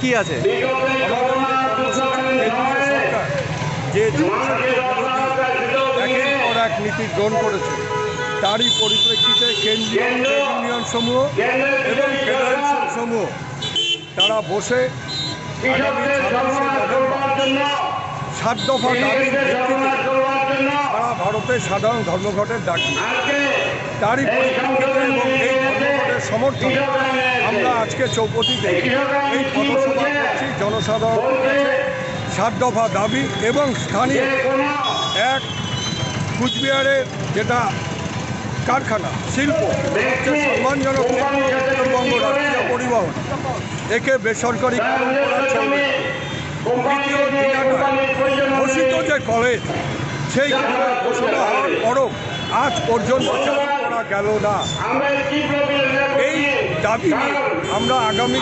কি আছে? যে একের পর এক নীতি গ্রহণ করেছে। তারই পরিপ্রেক্ষিতে কেন্দ্রীয় ইউনিয়ন সমূহ এবং ফেডারেশন সমূহ তারা বসে সাত দফা ভিত্তিতে সারা ভারতে সাধারণ ধর্মঘটের ডাক। তারই পরিপ্রেক্ষিতে এবং এই ধর্মঘটের সমর্থনে। আমরা আজকে চৌপতিতে এই পথসভা করছি জনসাধারণের সাত দফা দাবি এবং স্থানীয় এক কুচবিহারের যেটা কারখানা শিল্প সম্মানজনক উত্তরবঙ্গ রাষ্ট্রীয় পরিবহন একে বেসরকারিকরণ করা চলবে না। দ্বিতীয় ঠিকানায় ঘোষিত যে কলেজ সেই ঘোষণা হওয়ার পরও আজ পর্যন্ত করা গেল না। দাবি নিয়ে আমরা আগামী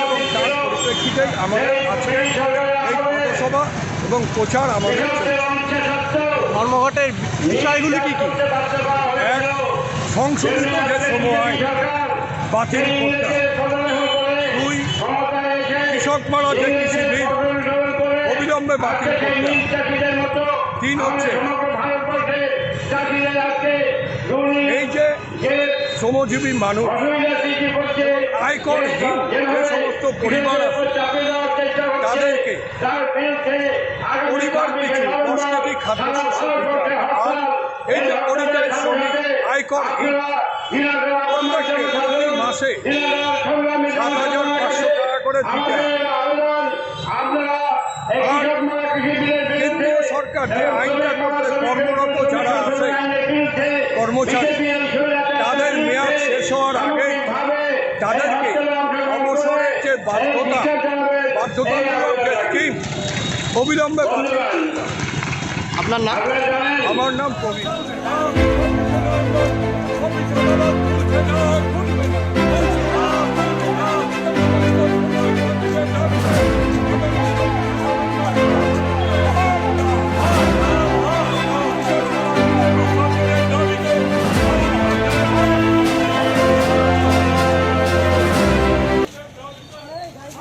এবং তার পরিপ্রেক্ষিতেই আমাদের আছে এই পথসভা এবং প্রচার আমাদের ধর্মঘটের বিষয়গুলি কি কি? এক সংশোধিত যে সময় বাতিল দুই কৃষক মারা যে কৃষি বিল অবিলম্বে বাতিল তিন হচ্ছে এই যে শ্রমজীবী মানুষ আয়করহীন যে সমস্ত পরিবার আছে তাদেরকে পরিবার পিছু দশ কেজি দিতে আর এই যে পরিযায়ী শ্রমিক আয়করহীন প্রতি মাসে সাত হাজার পাঁচশো টাকা করে দিতে। সরকার যে আইনটা করতে কর্মরত যারা আছে কর্মচারী তাদের মেয়াদ শেষ হওয়ার আগেই তাদেরকে অবসরের যে বাধ্যতা বাধ্যতামূলক যে স্কিম অবিলম্বে। আপনার নাম আমার নাম প্রবীণ